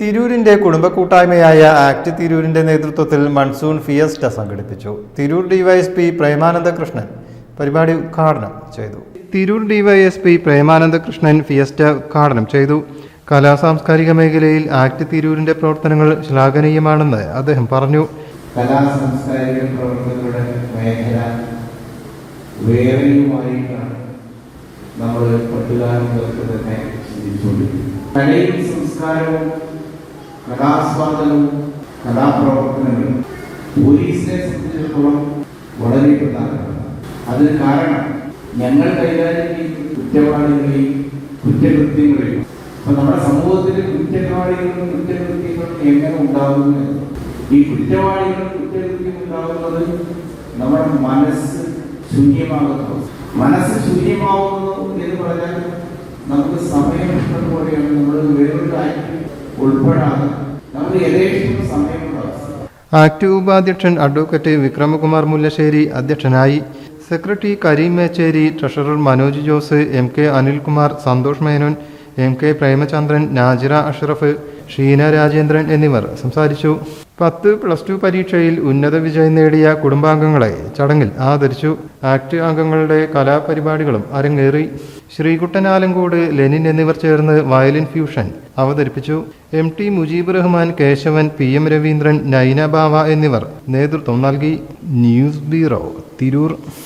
തിരൂരിന്റെ കുടുംബ കൂട്ടായ്മയായ ആക്ട് തിരൂരിന്റെ നേതൃത്വത്തിൽ മൺസൂൺ ഫിയസ്റ്റ സംഘടിപ്പിച്ചു. തിരൂർ ഡിവൈഎസ്പി പ്രേമാനന്ദ കൃഷ്ണൻ പരിപാടി ഉദ്ഘാടനം ചെയ്തു. തിരൂർ ഡിവൈഎസ്പി പ്രേമാനന്ദ കൃഷ്ണൻ ഫിയസ്റ്റ ഉദ്ഘാടനം ചെയ്തു. കലാ സാംസ്കാരിക മേഖലയിൽ ആക്ട് തിരൂരിന്റെ പ്രവർത്തനങ്ങൾ ശ്ലാഘനീയമാണെന്ന് അദ്ദേഹം പറഞ്ഞു. കലാ സാംസ്കാരിക പ്രവർത്തനങ്ങളുടെ മേഖല വേറെയുമായിട്ടാണ് നമ്മൾ പട്ടുകാലം തന്നെ ചിന്തിച്ചുകൊണ്ടിരിക്കുന്നത് കലയും സംസ്കാരവും കലാസ്വാദനവും കലാപ്രവർത്തനങ്ങളും പോലീസിനെ സംബന്ധിച്ചിടത്തോളം വളരെ പ്രധാനമാണ്. അതിന് കാരണം ഞങ്ങൾ കൈകാര്യം ചെയ്യുന്ന കുറ്റവാളികളെയും കുറ്റകൃത്യങ്ങളെയും അപ്പൊ നമ്മുടെ സമൂഹത്തിലെ കുറ്റവാളികളും കുറ്റകൃത്യങ്ങളും എങ്ങനെ ഉണ്ടാകുന്നു ഈ കുറ്റവാളികളും കുറ്റകൃത്യം ഉണ്ടാകുന്നത് നമ്മുടെ മനസ്സ് ശൂന്യമാകുന്നു. മനസ്സ് ശൂന്യമാവുന്നു എന്ന് പറഞ്ഞാൽ നമുക്ക് സമയം പോലെയാണ്. നമ്മൾ വേറൊരു കാര്യം ഉൾപ്പെടാതെ ആക്ട് ഉപാധ്യക്ഷൻ അഡ്വക്കേറ്റ് വിക്രമകുമാർ മുല്ലശ്ശേരി അധ്യക്ഷനായി secretary Karim Mecheri treasurer Manoj Jose M K Anilkumar Santhosh Menon M K Premachandran Najira Ashraf Sheena Rajendran എന്നിവർ സംസാരിച്ചു. പത്ത് പ്ലസ് ടു പരീക്ഷയിൽ ഉന്നത വിജയം നേടിയ കുടുംബാംഗങ്ങളെ ചടങ്ങിൽ ആദരിച്ചു. ആക്ട് അംഗങ്ങളുടെ കലാപരിപാടികളും അരങ്ങേറി. ശ്രീകുട്ടൻ ലെനിൻ എന്നിവർ ചേർന്ന് വയലിൻ ഫ്യൂഷൻ അവതരിപ്പിച്ചു. M T Mujeeb Rahman Kesavan P M Raveendran Naina Bava എന്നിവർ നേതൃത്വം നൽകി. News bureau Tirur.